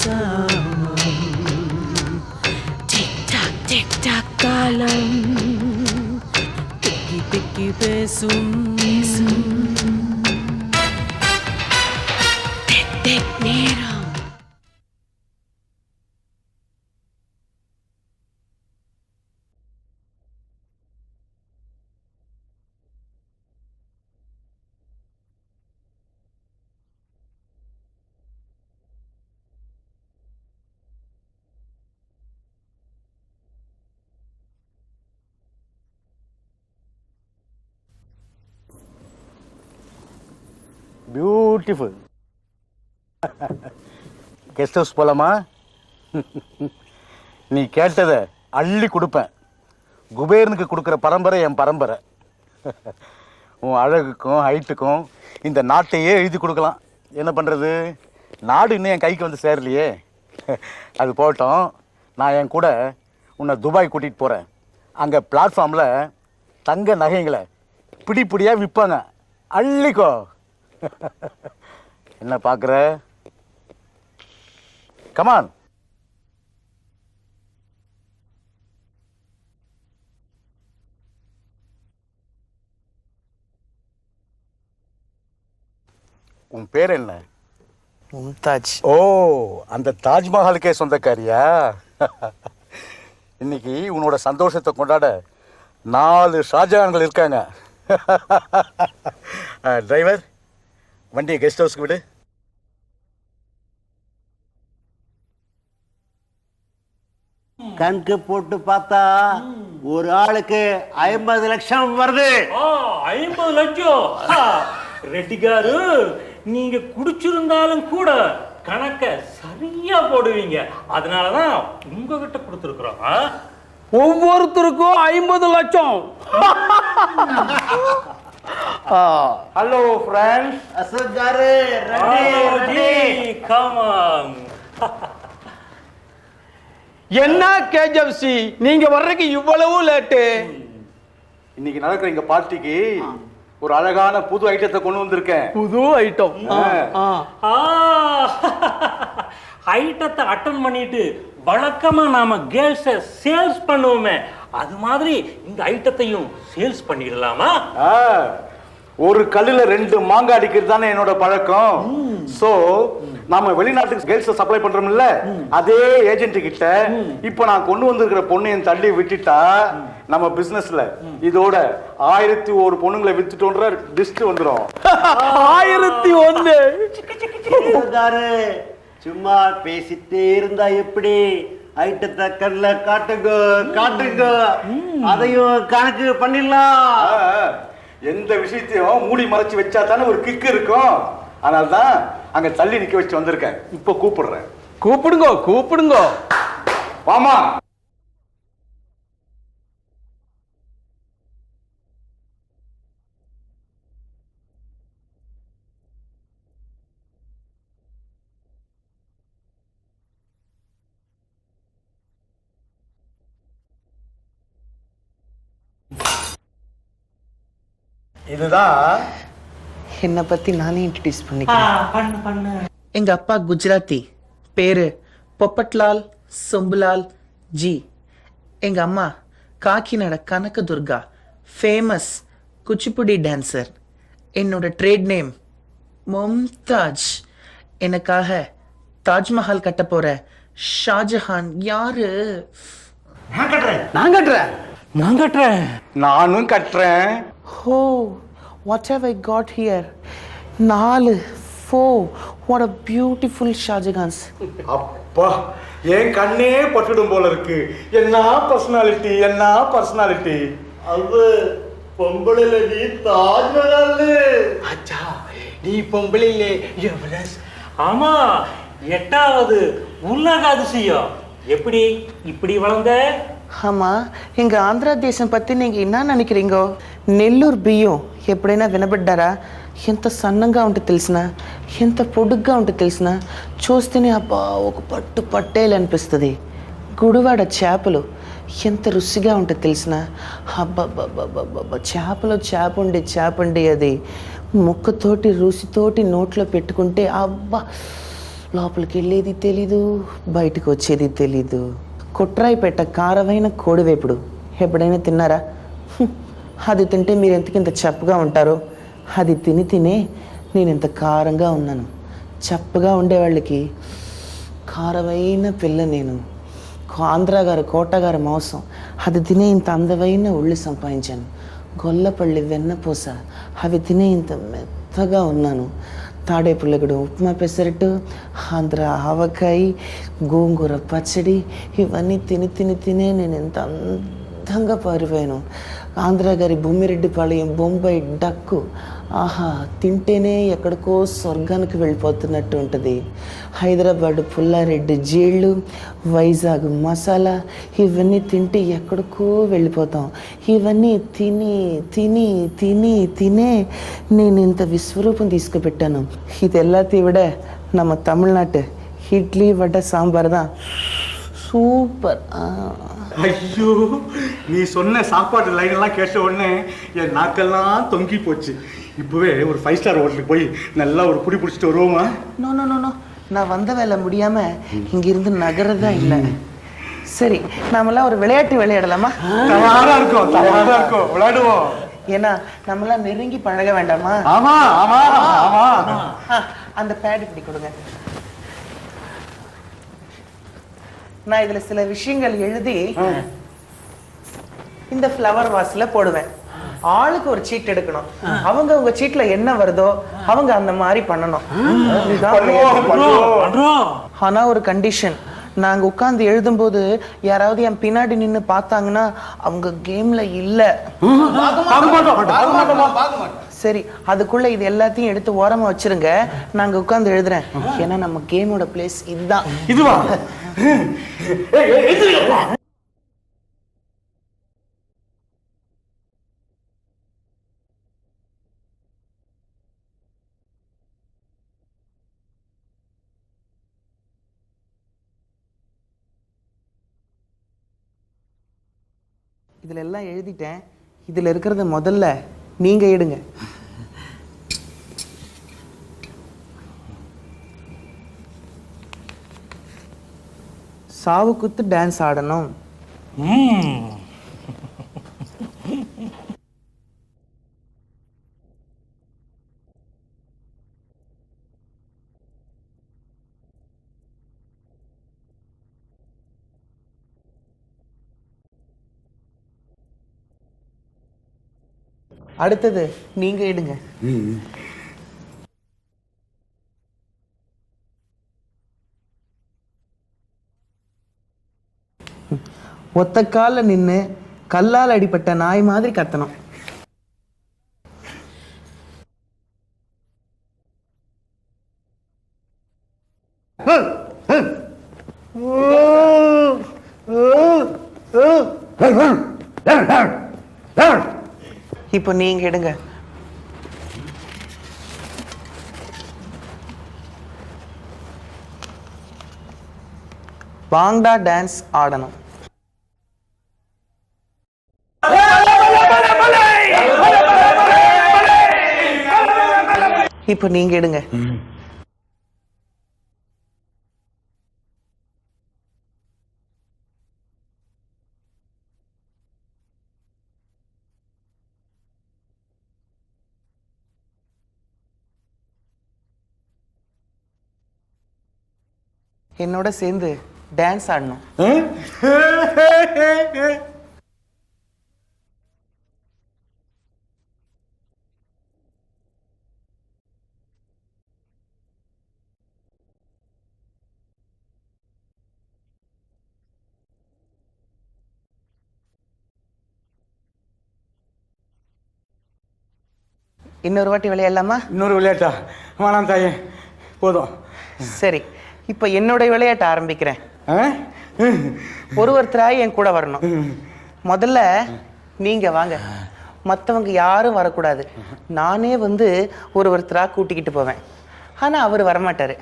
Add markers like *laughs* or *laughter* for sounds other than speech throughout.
சமம் tic tac tic tac காலம் திக்கி திக்கி பேசும் பியூட்டிஃபுல் கெஸ்ட் ஹவுஸ் போலாமா? *laughs* நீ கேட்டதை அள்ளி கொடுப்பேன். குபேரனுக்கு கொடுக்குற பரம்பரை என் பரம்பரை. *laughs* உன் அழகுக்கும் ஹைட்டுக்கும் இந்த நாட்டையே எழுதி கொடுக்கலாம். என்ன பண்ணுறது நாடு இன்னும் என் கைக்கு வந்து சேரலையே. *laughs* அது போகட்டும். நான் என் கூட உன்னை துபாய் கூட்டிகிட்டு போகிறேன் அங்கே பிளாட்ஃபார்மில் தங்க நகைங்களை பிடி பிடியாக விற்பாங்க அள்ளிக்கோ. என்ன பார்க்குற? கமான் உன் பேர் என்ன? மும்தாஜ். ஓ அந்த தாஜ்மஹாலுக்கே சொந்தக்காரியா? இன்னைக்கு உன்னோட சந்தோஷத்தை கொண்டாட நாலு ஷாஜகான்கள் இருக்காங்க. டிரைவர் வண்டியை கெஸ்ட் ஹவுஸ்க்கு விடு. கணக்கு போட்டு பார்த்தா ஒரு ஆளுக்கு ஐம்பது லட்சம் வருது. ஐம்பது லட்சம். ஆ, ரெட்டி காரு நீங்க குடிச்சிருந்தாலும் கூட கணக்க சரியா போடுவீங்க. அதனாலதான் உங்ககிட்ட கொடுத்துருக்குறோம்? ஒவ்வொருத்தருக்கும் ஐம்பது லட்சம். *laughs* ஹலோ ஃப்ரெண்ட்ஸ் அசோக்காரு ஆ, ஜி, come on. என்ன கேஜப்சி? நீங்க வர்றதுக்கு இவ்வளவு லேட்டு இன்னைக்கு நடக்கிற எங்க பார்ட்டிக்கு ஒரு அழகான புது ஐட்டத்தை கொண்டு வந்திருக்கேன். புது ஐட்டம் ஆ, ஐட்டத்தை *laughs* அட்டன் பண்ணிட்டு வழக்கமா நாம கேர்ள்ஸ சேல்ஸ் பண்ணுவோமே. அது மாதிரி இந்த ஐட்டத்தையும் சேல்ஸ் பண்ணிடலாமா? ஆ, ஒரு கல்லுல ரெண்டு மாங்காய் அடிக்கிறது தானே என்னோட பழக்கம். சோ நாம வெளிநாட்டுக்கு கேர்ள்ஸ் சப்ளை பண்றோம்ல அதே ஏஜென்ட் கிட்ட இப்போ நான் கொண்டு வந்திருக்கிற பொண்ணையும் தள்ளி விட்டுட்டா நம்ம பிசினஸ்ல இதோட ஆயிரத்தி ஒரு பொண்ணுங்களை வித்துட்டோன்ற லிஸ்ட் வந்துரும். ஆயிரத்தி ஒண்ணு. சும்மா பேசிட்டே இருந்தா எப்படி? ஐட்டத்தை கண்ணுல காட்டுங்க காட்டுங்க. அதையும் கணக்கு பண்ணிடலாம். எந்த விஷயத்தையும் மூடி மறைச்சு வச்சா தானே ஒரு கிக்கு இருக்கும். அதனால தான் அங்க தள்ளி நிக்க வச்சு வந்திருக்கேன். இப்போ கூப்பிடுறேன். கூப்பிடுங்க கூப்பிடுங்க. வாமா. இதுதான் என்னை பற்றி நானே இன்ட்ரடியூஸ் பண்ணிக்கிறேன். பண்ணு பண்ணு. எங்கள் அப்பா குஜராத்தி. பேர் பொப்பட்லால் சொம்புலால் ஜி. எங்கள் அம்மா காக்கிநாட கனக துர்கா ஃபேமஸ் குச்சிப்புடி டான்சர் என்னோட ட்ரேட் நேம் மும்தாஜ். எனக்காக தாஜ்மஹால் கட்ட போற ஷாஜஹான் யாரு? நான் கட்டுறேன். நான் கட்டுறேன். நான் கட்டுறேன். நானும் கட்டுறேன். ஹோ what how I got here நாலு ஃபோ வாட் அ பியூட்டிஃபுல் ஷாஜகான்ஸ் அப்பா என் கண்ணே பட்டுடும் போல இருக்கு. என்ன பர்சனாலிட்டி என்ன பர்சனாலிட்டி அது பொம்பளைல நீ தாஜ்மஹால். அச்சா நீ பொம்பளைல எவரெஸ்ட் ஆமா எட்டாவது உலக அதிசயம் எப்படி இப்படி வளர்ந்த? ஆமா எங்க ஆந்திரா தேசம் பத்தி நீங்க என்ன நினைக்கிறீங்க? నెల్లూరు బియ్యం ఎప్పుడైనా వినబడ్డారా? ఎంత సన్నంగా ఉంటే తెలిసిన ఎంత పొడుగ్గా ఉంటే తెలిసిన చూస్తేనే అబ్బా ఒక పట్టు పట్టేలు అనిపిస్తుంది. గుడివాడ చేపలు ఎంత రుచిగా ఉంటే తెలిసిన అబ్బబ్బబ్బబ్బబ్బ చేపలో చేప ఉండి చేప ఉండి అది. ముక్కతోటి రుచితోటి నోట్లో పెట్టుకుంటే అబ్బా లోపలికి వెళ్ళేది తెలీదు బయటకు వచ్చేది తెలీదు. పెట్ట కారమైన కోడివేపుడు ఎప్పుడైనా తిన్నారా? అది తింటే మీరు ఎంతకింత ఇంత చప్పగా ఉంటారు? అది తిని తినే నేను ఇంత కారంగా ఉన్నాను. చప్పగా ఉండేవాళ్ళకి కారమైన పిల్ల నేను. ఆంధ్ర గారు కోట గారి మాంసం. అది తినే ఇంత అందమైన ఒళ్ళు సంపాదించాను. గొల్లపల్లి వెన్నపూస. అవి తినే ఇంత మెత్తగా ఉన్నాను. తాడేపుల్లగడు ఉప్మా పెసరట్టు ఆంధ్ర ఆవకాయ గోంగూర పచ్చడి ఇవన్నీ తిని తిని తినే నేను ఎంత అందంగా పారిపోయాను. ఆంధ్ర గారి బొమ్మిరెడ్డిపాళెం బొంబాయి డక్కు ఆహా తింటేనే ఎక్కడికో స్వర్గానికి వెళ్ళిపోతున్నట్టు ఉంటుంది హైదరాబాద్ పుల్లారెడ్డి జీళ్ళు వైజాగ్ మసాలా ఇవన్నీ తింటే ఎక్కడికో వెళ్ళిపోతాం ఇవన్నీ తిని తిని తిని తినే నేను ఇంత విశ్వరూపం తీసుకుపెట్టాను இதெல்லாம் விட நம்ம தமிழ்நாட்டு இட்லி வடை சாம்பார் தான் சூப்பர் ஆ ஐயோ நீ சொன்ன சாப்பாடு லைன் எல்லாம் கேட்ட உடனே என் நாக்கெல்லாம் தொங்கி போச்சு. இப்பவே ஒரு ஃபைவ் ஸ்டார் ஹோட்டலுக்கு போய் நல்லா ஒரு புடி பிடிச்சிட்டு வருவோமா? நோ நோ நோ நோ நான் வந்த வேலை முடியாம இங்கிருந்து நகரதான் இல்லை. சரி நாமெல்லாம் ஒரு விளையாட்டு விளையாடலாமா? தயாரா இருக்கும் தயாரா இருக்கும். விளையாடுவோம். ஏன்னா நம்மளாம் நெருங்கி பழக வேண்டாமா? ஆமா ஆமா ஆமா. ஆ, அந்த பேட் இப்படி கொடுங்க. நான் இதுல சில விஷயங்கள் எழுதி இந்த ஃப்ளவர் வாஸ்ல போடுவேன். ஆளுக்கு ஒரு சீட் எடுக்கணும். அவங்க உங்க சீட்ல என்ன வருதோ அவங்க அந்த மாதிரி பண்ணணும். ஆனா ஒரு கண்டிஷன் நாங்க உட்கார்ந்து எழுதும்போது யாராவது என் பின்னாடி நின்னு பார்த்தாங்கன்னா அவங்க கேம்ல இல்ல. சரி அதுக்குள்ள இது எல்லாத்தையும் எடுத்து ஓரமா வச்சிருங்க. நாங்க உட்கார்ந்து எழுதுறேன். ஏன்னா நம்ம கேமோட பிளேஸ் இதுதான். இதுவா? இதுல எல்லாம் எழுதிட்டேன். இதுல இருக்கிறத முதல்ல. நீங்க எடுங்க. சாவு குத்து டான்ஸ் ஆடணும். அடுத்தது நீங்க எடுங்க. ஒத்த கால்ல நின்னு கல்லால் அடிபட்ட நாய் மாதிரி கத்தணும். இப்போ நீங்க எடுங்க. வாங்டா டான்ஸ் ஆடணும். இப்போ நீங்க எடுங்க. என்னோட சேர்ந்து டான்ஸ் ஆடணும். *laughs* இன்னொரு வாட்டி விளையாடலாமா? இன்னொரு விளையாட்டா? வேணாம் தாயே. போதும். சரி. இப்போ என்னுடைய விளையாட்ட ஆரம்பிக்கிறேன்? ஒரு ஒருத்தராக என் கூட வரணும். முதல்ல நீங்க வாங்க. மற்றவங்க யாரும் வரக்கூடாது. நானே வந்து ஒரு ஒருத்தராக கூட்டிக்கிட்டு போவேன். ஆனா அவர் வரமாட்டாரு.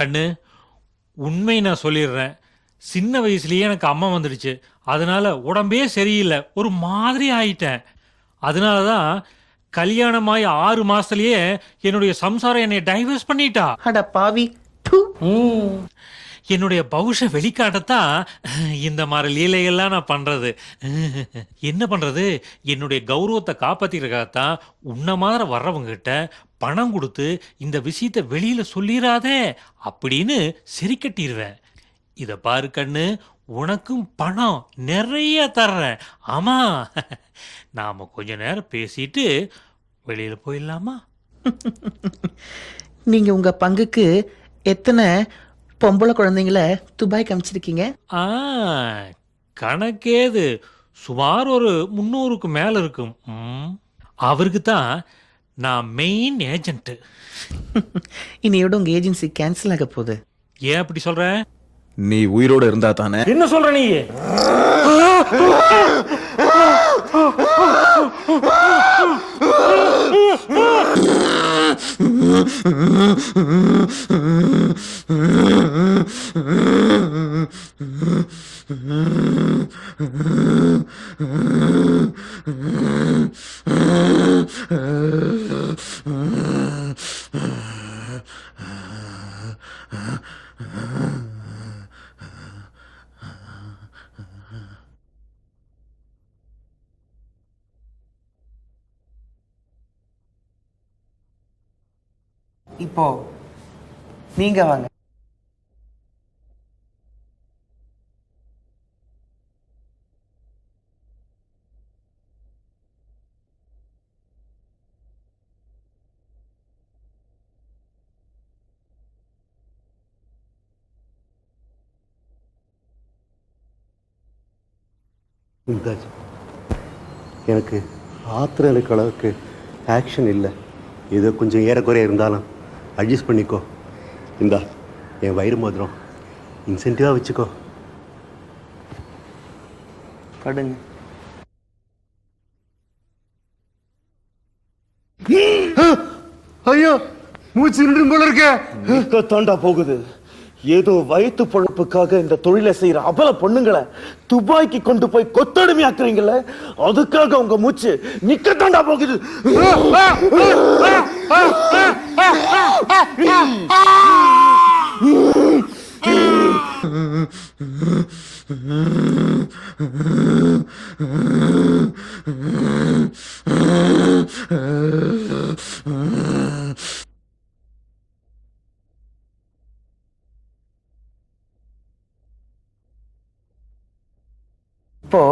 கண்ணு உண்மை நான் சொல்லிடுறேன். சின்ன வயசுலயே எனக்கு அம்மா வந்துடுச்சு. அதனால உடம்பே சரியில்லை. ஒரு மாதிரி ஆயிட்டேன். அதனால தான் கல்யாணமாய் ஆறு மாசத்துலயே என்னுடைய சம்சாரம் என்னை டைவர்ஸ் பண்ணிட்டா. அட பாவி. என்னுடைய பௌஷ வெளிக்காட்டத்தான் இந்த மாதிரி லீலைகள்லாம் நான் பண்றது. என்ன பண்றது? என்னுடைய கௌரவத்தை காப்பாத்திக்கிறதுக்காகத்தான் உன்ன மாதிரி வர்றவங்க கிட்ட பணம் கொடுத்து இந்த விஷயத்தை வெளியில சொல்லிடாதே அப்படின்னு சரி கட்டிடுவேன் இத பாரு கண்ணு உனக்கும் பணம் நிறைய தர்றேன். ஆமா நாம கொஞ்ச நேரம் பேசிட்டு வெளியில போயிடலாமா? *laughs* நீங்க உங்க பங்குக்கு எத்தனை பொம்பளை குழந்தைங்கள துபாய்க்கு அமிச்சிருக்கீங்க? ஆ கணக்கேது. சுமார் ஒரு முந்நூறுக்கு மேல இருக்கும். அவருக்கு தான் நான் மெயின் ஏஜென்ட் இன்னையோட உங்க ஏஜென்சி கேன்சல் ஆக போகுது? ஏன் அப்படி சொல்ற? நீ உயிரோட இருந்தா தானே? என்ன சொல்ற நீ? இப்போ *laughs* நீங்க வாங்க. மும்தாஜ் எனக்கு ஆத்திரம் இருக்க அளவுக்கு ஆக்ஷன் இல்லை. ஏதோ கொஞ்சம் ஏறக்குறைய இருந்தாலும் அட்ஜஸ்ட் பண்ணிக்கோ. இந்தா என் வயிறு மோதிரம் இன்சென்டிவாக வச்சுக்கோ படுங்க ஐயோ மூச்சு நின்று போல இருக்க தாண்டா போகுது ஏதோ வயிற்று பொழப்புக்காக இந்த தொழிலை செய்யற அபல பொண்ணுங்களை துபாய்க்கு கொண்டு போய் கொத்தடிமையாக்குறீங்கல்ல அதுக்காக உங்க மூச்சு நிக்கத்தாண்டா போகுது இப்போ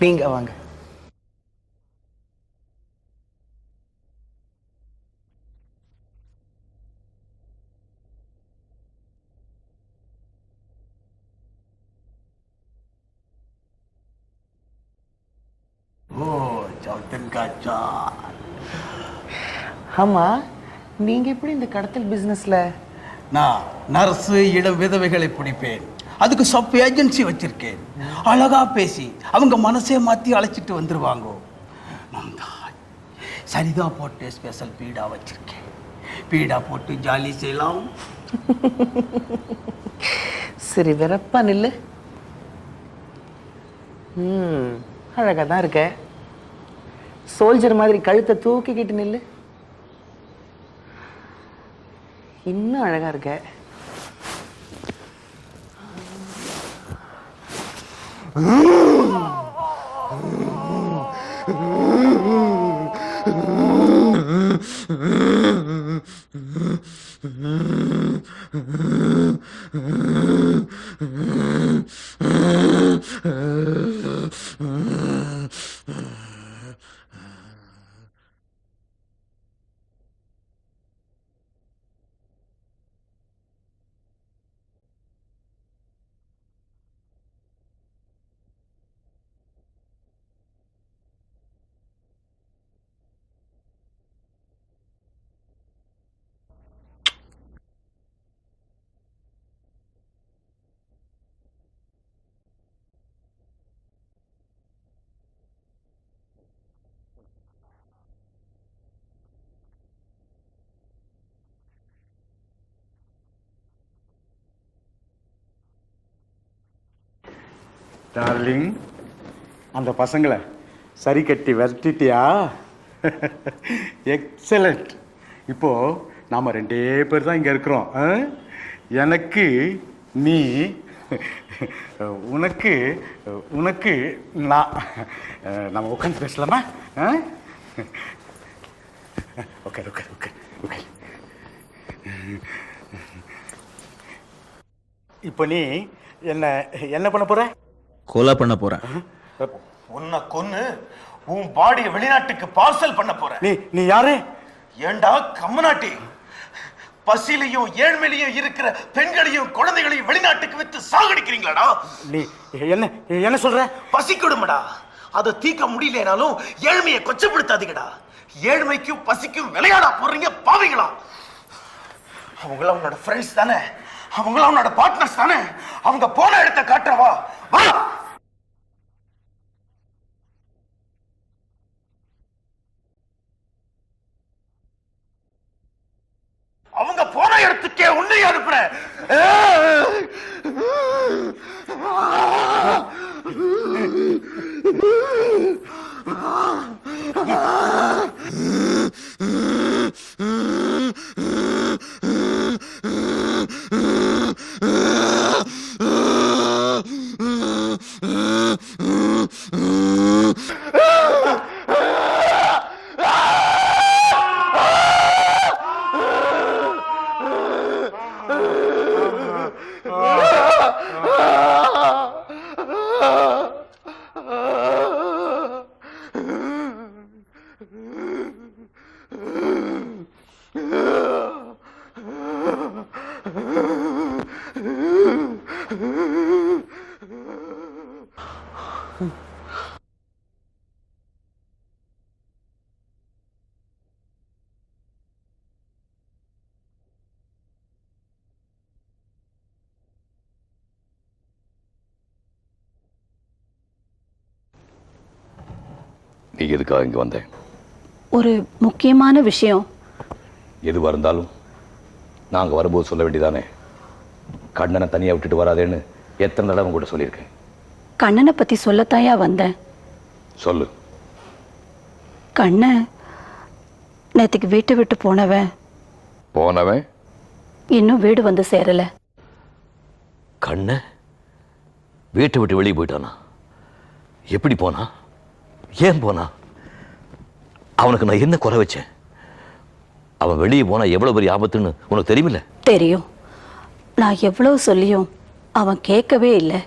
நீங்க வாங்க. ஆமா நீங்க எப்படி இந்த கடத்தல் பிசினஸ்ல நான் நர்ஸு இளம் விதவைகளை பிடிப்பேன். அதுக்கு சப் ஏஜென்சி வச்சிருக்கேன். அழகா பேசி அவங்க மனசே மாத்தி அழைச்சிட்டு வந்துருவாங்க. மும்தாஜ், சரிதா போட்டு ஸ்பெஷல் பீடா வச்சிருக்கேன். பீடா போட்டு ஜாலி செய்யலாம். *laughs* சரி வெறப்பா நில்லு. ம் அழகா தான் இருக்க. சோல்ஜர் மாதிரி கழுத்தை தூக்கிக்கிட்டு நில்லு. இன்னும் அழகாக இருக்க Mm-hmm. *laughs* டார்லிங் அந்த பசங்களை சரி கட்டி விரட்டிட்டியா? எக்ஸலண்ட் இப்போது நாம் ரெண்டே பேர் தான் இங்கே இருக்கிறோம். ஆ? எனக்கு நீ உனக்கு உனக்கு நான் நம்ம உட்காந்து பேசலாமா? ஓகே ஓகே ஓகே ஓகே இப்போ நீ என்ன என்ன பண்ண போகிற கொலை பண்ண போறேன். உன்னை கொன்னு உன் பாடியை வெளிநாட்டுக்கு பார்சல் பண்ண போறேன். நீ நீ யாரு? ஏண்டா கம்மநாட்டி பசியிலையும் ஏழ்மையிலையும் இருக்கிற பெண்களையும் குழந்தைகளையும் வெளிநாட்டுக்கு வித்து சாகடிக்கிறீங்களாடா? நீ என்ன என்ன சொல்ற? பசிக்கொடுமடா. அதை தீர்க்க முடியலனாலும் ஏழ்மையை கொச்சப்படுத்தாதீங்கடா. ஏழ்மைக்கும் பசிக்கும் விளையாடா போறீங்க பாவீங்களா. அவங்களாம் உன்னோட ஃப்ரெண்ட்ஸ் தானே. அவங்களாம் அவனோட பார்ட்னர்ஸ் தானே? அவங்க போன இடத்த காட்டுறவா? வா! அவங்க போன இடத்துக்கே உன்னை அனுப்புறேன் நீ எதுக்காக இங்கே வந்த ஒரு முக்கியமான விஷயம். எதுவாக இருந்தாலும் நாங்கள் வரும்போது சொல்ல வேண்டியதானே? கண்ணனை தனியாக விட்டுட்டு வராதேன்னு எத்தனை தடவை கூட சொல்லியிருக்கேன்? கண்ணனை பத்தி சொல்லத்தாயா வந்தேன்? சொல்லு. கண்ணன் நேத்துக்கு வீட்டை விட்டு போனவன். போனவன்? இன்னும் வீடு வந்து சேரல. கண்ண வீட்டை விட்டு வெளியே போயிட்டானா? எப்படி போனா? ஏன் போனா? அவனுக்கு நான் என்ன குறை வச்சேன்? அவன் வெளியே போனா எவ்வளவு பெரிய ஆபத்துன்னு உனக்கு தெரியுமில்ல? தெரியும். நான் எவ்வளவு சொல்லியும் அவன் கேட்கவே இல்லை.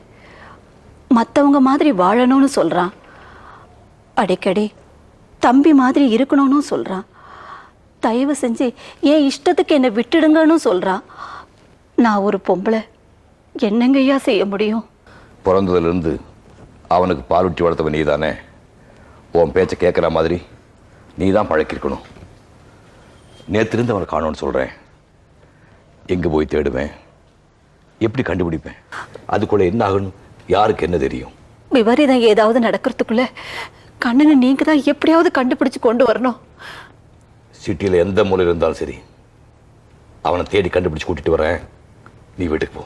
மற்றவங்க மாதிரி வாழணும்னு சொல்றான். அடிக்கடி தம்பி மாதிரி இருக்கணும்னு சொல்றான். தயவு செஞ்சு என் இஷ்டத்துக்கு என்னை விட்டுடுங்கன்னு சொல்றான். நான் ஒரு பொம்பளை. என்னங்கய்யா செய்ய முடியும்? பிறந்ததுலேருந்து அவனுக்கு பாலூட்டி வளர்த்தவன் நீ தானே உன் பேச்சை கேட்குற மாதிரி நீ தான் பழக்கிருக்கணும் நேற்றிருந்து அவனை காணோன்னு சொல்கிறேன் எங்கே போய் தேடுவேன்? எப்படி கண்டுபிடிப்பேன்? அதுக்குள்ளே என்ன ஆகணும் யாருக்கு என்ன தெரியும்? விபரீதம் ஏதாவது நடக்கிறதுக்குள்ள கண்ணனை நீங்க தான் எப்படியாவது கண்டுபிடிச்சு கொண்டு வரணும். சிட்டியில் எந்த மூலையில் இருந்தாலும் சரி அவனை தேடி கண்டுபிடிச்சு கூட்டிட்டு வரேன். நீ வீட்டுக்கு போ.